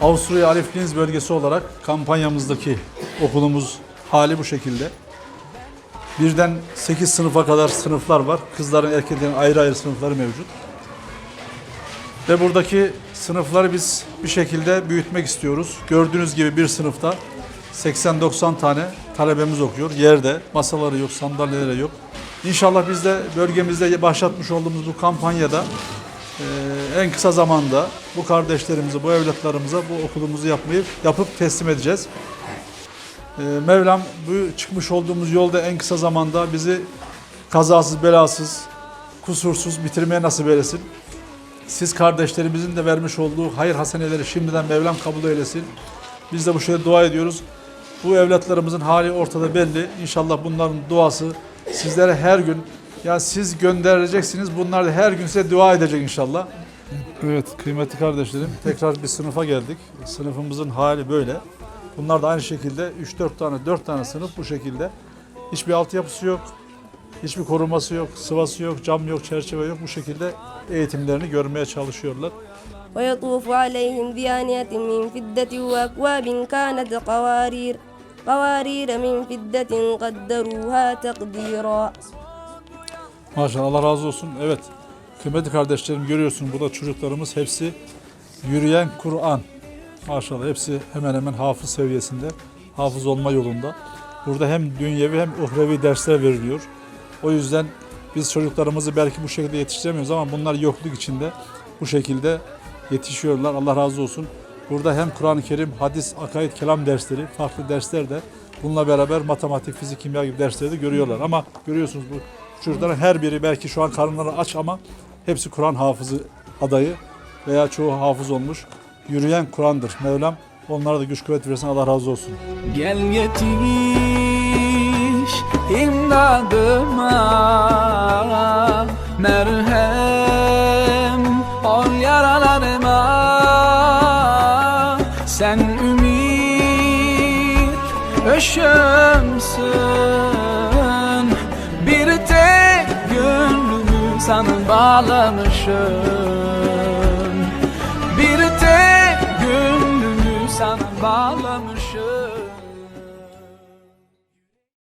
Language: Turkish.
Avusturya Arif Linz bölgesi olarak kampanyamızdaki okulumuz hali bu şekilde. Birden 8 sınıfa kadar sınıflar var. Kızların, erkeklerin ayrı ayrı sınıfları mevcut. Ve buradaki sınıfları biz bir şekilde büyütmek istiyoruz. Gördüğünüz gibi bir sınıfta 80-90 tane talebemiz okuyor. Yerde masaları yok, sandalyeleri yok. İnşallah biz de bölgemizde başlatmış olduğumuz bu kampanyada ee, en kısa zamanda bu kardeşlerimize, bu evlatlarımıza bu okulumuzu yapmayı yapıp teslim edeceğiz. Ee, Mevlam bu çıkmış olduğumuz yolda en kısa zamanda bizi kazasız, belasız, kusursuz bitirmeye nasip eylesin. Siz kardeşlerimizin de vermiş olduğu hayır haseneleri şimdiden Mevlam kabul eylesin. Biz de bu şekilde dua ediyoruz. Bu evlatlarımızın hali ortada belli. İnşallah bunların duası sizlere her gün ya siz göndereceksiniz. Bunlar da her gün size dua edecek inşallah. Evet kıymetli kardeşlerim tekrar bir sınıfa geldik. Sınıfımızın hali böyle. Bunlar da aynı şekilde 3-4 tane 4 tane sınıf bu şekilde. Hiçbir altyapısı yok. Hiçbir koruması yok, sıvası yok, cam yok, çerçeve yok. Bu şekilde eğitimlerini görmeye çalışıyorlar. ويطوف عليهم بآنية من فدة وأكواب كانت قوارير قوارير من فدة قدروها تقديرا Maşallah Allah razı olsun. Evet kıymetli kardeşlerim görüyorsun burada çocuklarımız hepsi yürüyen Kur'an. Maşallah hepsi hemen hemen hafız seviyesinde. Hafız olma yolunda. Burada hem dünyevi hem uhrevi dersler veriliyor. O yüzden biz çocuklarımızı belki bu şekilde yetiştiremiyoruz ama bunlar yokluk içinde bu şekilde yetişiyorlar. Allah razı olsun. Burada hem Kur'an-ı Kerim, hadis, akaid, kelam dersleri, farklı dersler de bununla beraber matematik, fizik, kimya gibi dersleri de görüyorlar. Ama görüyorsunuz bu çocukların her biri belki şu an karınları aç ama hepsi Kur'an hafızı adayı veya çoğu hafız olmuş. Yürüyen Kur'an'dır. Mevlam onlara da güç kuvvet versin. Allah razı olsun. Gel yetiş imdadıma Merhem ol yaralarıma Sen ümit ışığımsın sanın bağlamışım. Bir tek gönlümü sanın bağlamışım.